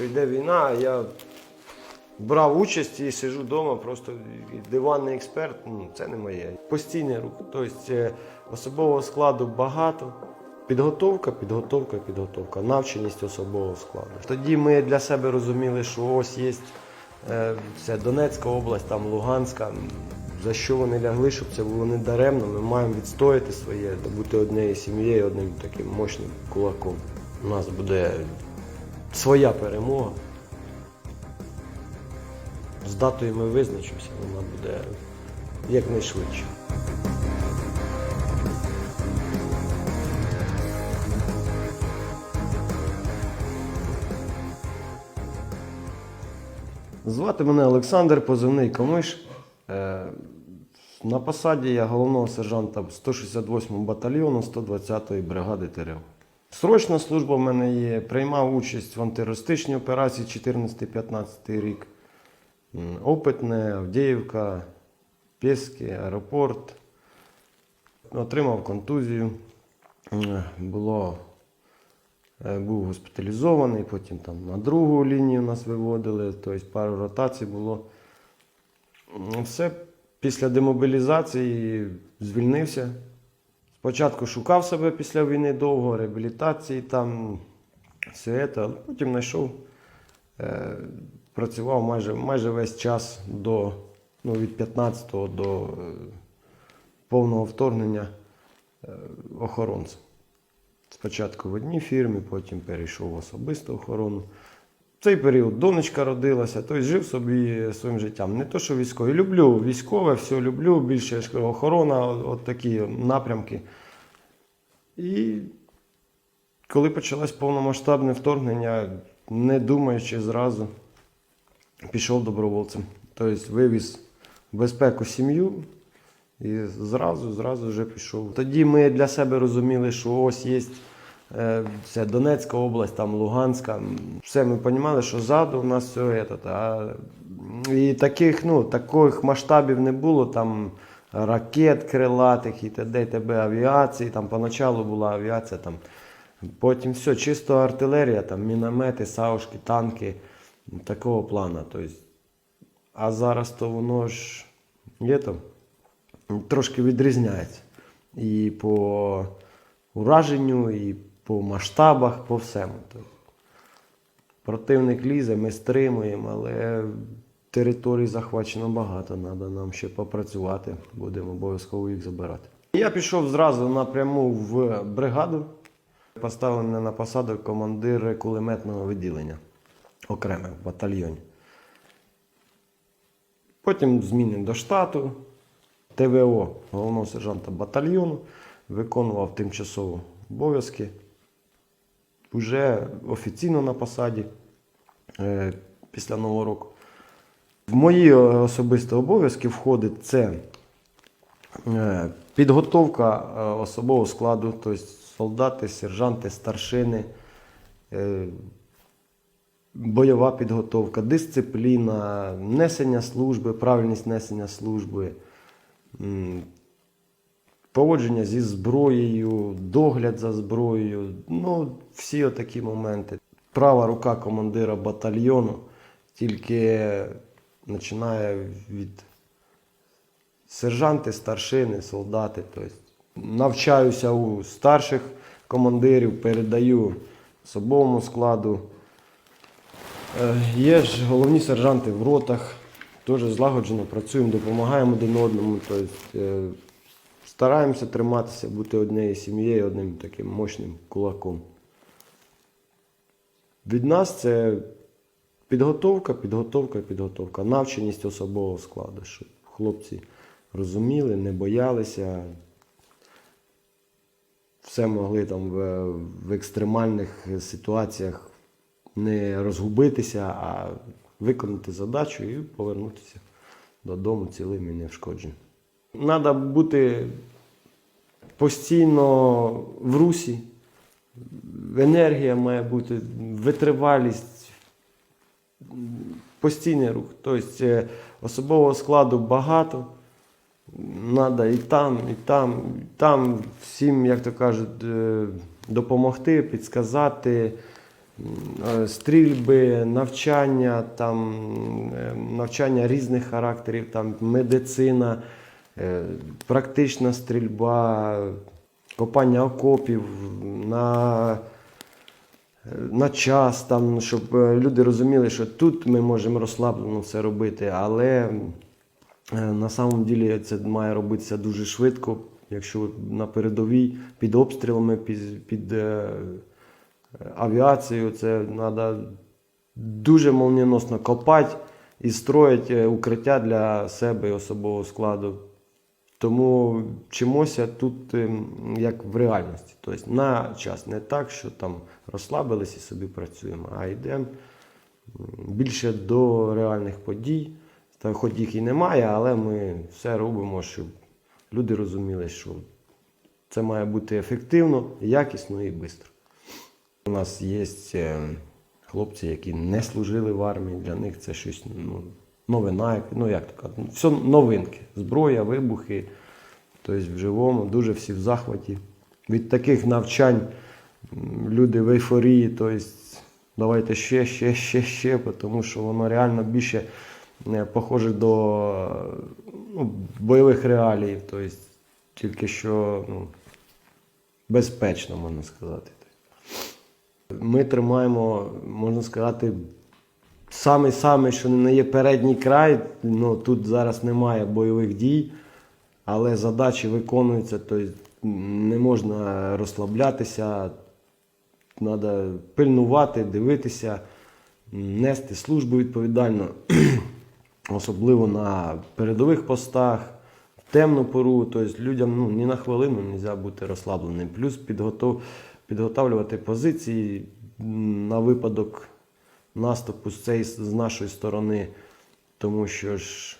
що йде війна, а я брав участь і сижу вдома, просто диванний експерт. Ну, це не моє. Постійний рух. Тобто е, особового складу багато. Підготовка, підготовка, підготовка, навченість особового складу. Тоді ми для себе розуміли, що ось є е, це Донецька область, там Луганська. За що вони лягли, щоб це було не даремно. Ми маємо відстояти своє, бути однією сім'єю, одним таким мощним кулаком. У нас буде своя перемога. З датою ми визначимося, вона буде якнайшвидше. Звати мене Олександр, позивний Комиш. Е, На посаді я головного сержанта 168 батальйону 120-ї бригади ТРО. Срочна служба в мене є. Приймав участь в антитерористичній операції 14-15 рік. Опитне, Авдіївка, Пєски, аеропорт. Отримав контузію. Було Е, був госпіталізований, потім там на другу лінію нас виводили, тобто пару ротацій було. Все після демобілізації звільнився. Спочатку шукав себе після війни довго, реабілітації, там все це, потім знайшов, е, працював майже, майже весь час до, ну, від 15-го до е, повного вторгнення е, охоронцем. Спочатку в одній фірмі, потім перейшов в особисту охорону. Цей період донечка родилася, тобто жив собі своїм життям. Не то, що військовий. Люблю військове, все люблю, більше охорона, от, такі напрямки. І коли почалось повномасштабне вторгнення, не думаючи зразу, пішов добровольцем. Тобто вивіз безпеку сім'ю, і зразу, зразу вже пішов. Тоді ми для себе розуміли, що ось є це Донецька область, там Луганська. Все ми розуміли, що ззаду у нас все це. А, і таких, ну, таких масштабів не було. Там ракет крилатих і т.д. і т.б. авіації. Там поначалу була авіація. Там. Потім все, чисто артилерія, там, міномети, саушки, танки такого плану. Тобто, а зараз то воно ж є там трошки відрізняється. І по ураженню, і по масштабах, по всьому. Тобто, противник лізе, ми стримуємо, але територій захвачено багато, треба нам ще попрацювати, будемо обов'язково їх забирати. Я пішов зразу напряму в бригаду, поставлений на посаду командир кулеметного відділення окреме в батальйоні. Потім зміни до штату, ТВО головного сержанта батальйону, виконував тимчасово обов'язки. Уже офіційно на посаді е, після Нового року. В мої особисті обов'язки входить це е, підготовка е, особового складу, тобто солдати, сержанти, старшини, е, бойова підготовка, дисципліна, несення служби, правильність несення служби, поводження зі зброєю, догляд за зброєю, ну, всі отакі моменти. Права рука командира батальйону тільки починає від сержанти, старшини, солдати. Тобто навчаюся у старших командирів, передаю особовому складу. Е, Є ж головні сержанти в ротах, теж злагоджено працюємо, допомагаємо один одному. Тобто, стараємося триматися, бути однією сім'єю, одним таким мощним кулаком. Від нас це підготовка, підготовка, підготовка, навченість особового складу, щоб хлопці розуміли, не боялися, все могли там в, в екстремальних ситуаціях не розгубитися, а виконати задачу і повернутися додому цілим і невшкодженим. Треба бути постійно в русі, енергія має бути, витривалість, постійний рух. Тобто е, особового складу багато. Треба і там, і там, і там всім, як то кажуть, е, допомогти, підсказати, е, стрільби, навчання, там, навчання різних характерів, там, медицина, практична стрільба, копання окопів на, на час, там, щоб е, люди розуміли, що тут ми можемо розслаблено все робити, але е, на самом ділі це має робитися дуже швидко, якщо на передовій під обстрілами, під, під е, авіацією, це треба дуже молнієносно копати і строїти е, укриття для себе і особового складу. Тому вчимося тут ем, як в реальності. Тобто на час не так, що там розслабились і собі працюємо, а йдемо більше до реальних подій. Та хоч їх і немає, але ми все робимо, щоб люди розуміли, що це має бути ефективно, якісно і швидко. У нас є е, хлопці, які не служили в армії, для них це щось ну, новина, ну як то казати, все новинки. Зброя, вибухи. Тобто в живому, дуже всі в захваті. Від таких навчань люди в ейфорії, тобто давайте ще, ще, ще, ще, тому що воно реально більше е, похоже до ну, бойових реалій. Тобто, тільки що ну, безпечно, можна сказати. Ми тримаємо, можна сказати, самий-самий, що не є передній край. Ну, тут зараз немає бойових дій, але задачі виконуються, тобто не можна розслаблятися, треба пильнувати, дивитися, нести службу відповідально, особливо на передових постах, темну пору. Тобто людям ну, ні на хвилину не можна бути розслабленим. Плюс підготов, підготовлювати позиції на випадок наступу з, цієї, з нашої сторони, тому що ж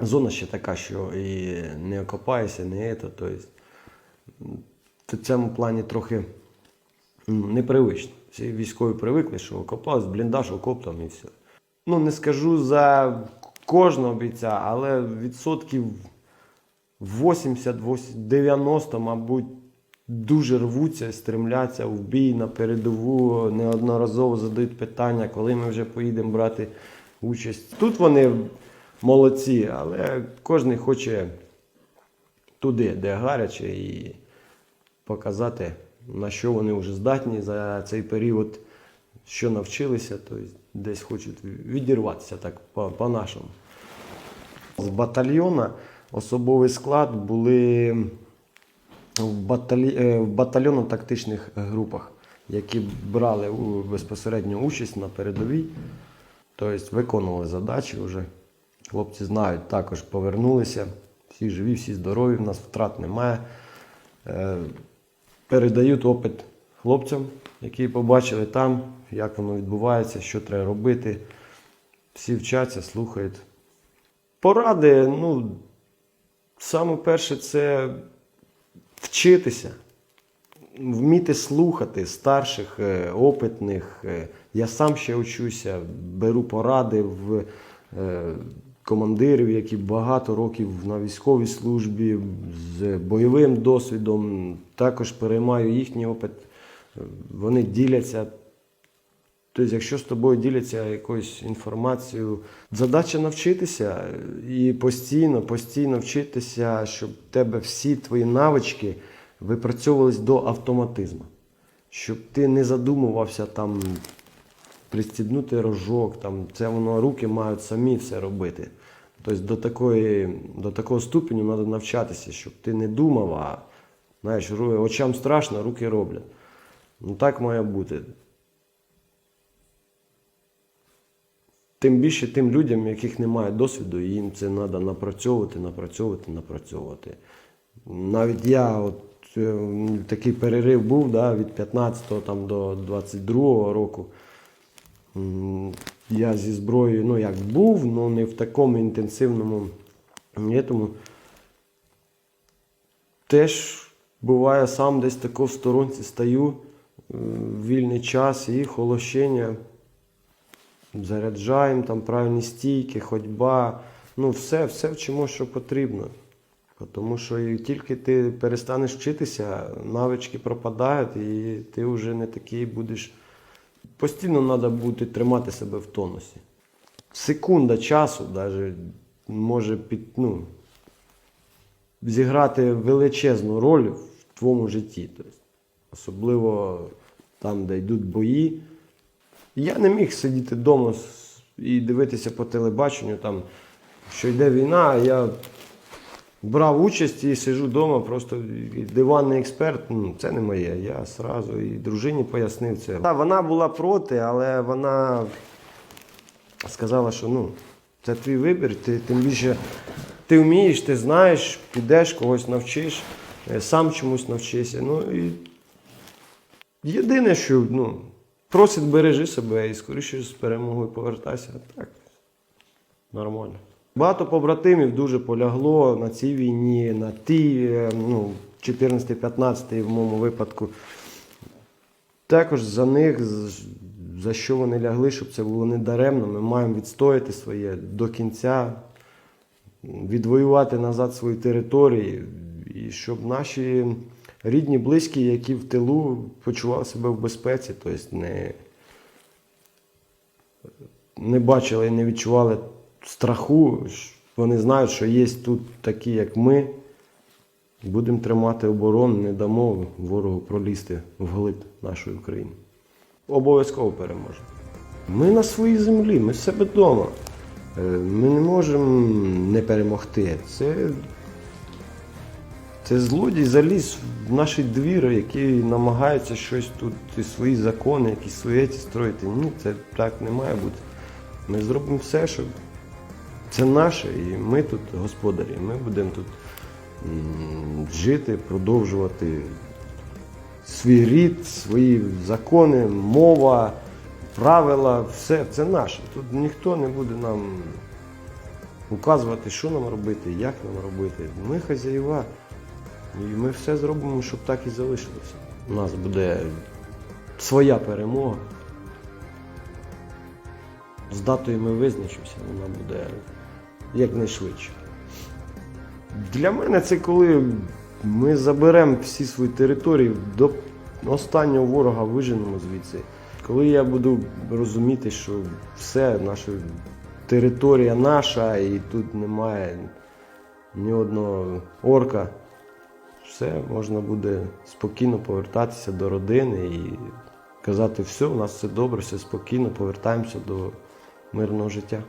зона ще така, що і не окопаєшся, не це. Тобто, в цьому плані трохи непривично. Всі військові привикли, що окопались, бліндаж, окоп там і все. Ну, не скажу за кожного бійця, але відсотків 80-90, мабуть, дуже рвуться, стремляться в бій на передову, неодноразово задають питання, коли ми вже поїдемо брати участь. Тут вони молодці, але кожен хоче туди, де гаряче, і показати, на що вони вже здатні за цей період, що навчилися, тобто десь хочуть відірватися так по- по-нашому. З батальйона особовий склад були в, баталі... е, в батальйонно-тактичних групах, які брали безпосередньо участь на передовій, тобто виконували задачі вже. Хлопці знають, також повернулися. Всі живі, всі здорові, в нас втрат немає. Е, Передають опит хлопцям, які побачили там, як воно відбувається, що треба робити. Всі вчаться, слухають. Поради, ну, саме перше, це вчитися, вміти слухати старших, е, опитних. Е, Я сам ще учуся, беру поради в е, командирів, які багато років на військовій службі з бойовим досвідом. Також переймаю їхній опит. Вони діляться. Тобто, якщо з тобою діляться якоюсь інформацією, задача навчитися і постійно, постійно вчитися, щоб в тебе всі твої навички випрацьовувались до автоматизму. Щоб ти не задумувався там пристібнути рожок, там, це воно руки мають самі все робити. Тобто до, такої, до такого ступеню треба навчатися, щоб ти не думав, а знаєш, очам страшно, руки роблять. Ну так має бути. Тим більше тим людям, яких немає досвіду, їм це треба напрацьовувати, напрацьовувати, напрацьовувати. Навіть я, от е, такий перерив був да, від 15 там, до 22 року. Я зі зброєю, ну як був, але не в такому інтенсивному. Тому теж буває сам десь тако в сторонці стаю е, вільний час і холощення. Заряджаємо там правильні стійки, ходьба. Ну, все, все вчимо, що потрібно. Тому що і тільки ти перестанеш вчитися, навички пропадають, і ти вже не такий будеш постійно треба бути тримати себе в тонусі. Секунда часу навіть може під, ну, зіграти величезну роль в твоєму житті. Тобто, особливо там, де йдуть бої. Я не міг сидіти вдома і дивитися по телебаченню, там, що йде війна, я брав участь і сижу вдома, просто диванний експерт. Ну, це не моє. Я сразу і дружині пояснив це. Та, вона була проти, але вона сказала, що ну, це твій вибір, ти тим більше ти вмієш, ти знаєш, підеш, когось навчиш, е, сам чомусь навчишся. Ну, і єдине, що ну, просить бережи себе і скоріше з перемогою повертайся. Так, нормально. Багато побратимів дуже полягло на цій війні, на тій, е, ну, 14-15 в моєму випадку. Також за них, за що вони лягли, щоб це було не даремно. Ми маємо відстояти своє до кінця, відвоювати назад свої території, і щоб наші рідні, близькі, які в тилу, почували себе в безпеці, тобто не, не бачили і не відчували страху. Вони знають, що є тут такі, як ми. Будемо тримати оборону, не дамо ворогу пролізти вглиб нашої України. Обов'язково переможемо. Ми на своїй землі, ми себе вдома. Е, Ми не можемо не перемогти. Це, це злодій заліз в наші двіри, які намагаються щось тут, і свої закони, якісь свої строїти. Ні, це так не має бути. Ми зробимо все, щоб це наше, і ми тут господарі. Ми будемо тут жити, продовжувати свій рід, свої закони, мова, правила, все це наше. Тут ніхто не буде нам указувати, що нам робити, як нам робити. Ми хазяїва, і ми все зробимо, щоб так і залишилося. У нас буде своя перемога. З датою ми визначимося, вона буде якнайшвидше. Для мене це коли ми заберемо всі свої території до останнього ворога виженемо звідси. Коли я буду розуміти, що все, наша територія наша, і тут немає ні одного орка, все, можна буде спокійно повертатися до родини і казати, все, у нас все добре, все спокійно, повертаємося до мирного життя.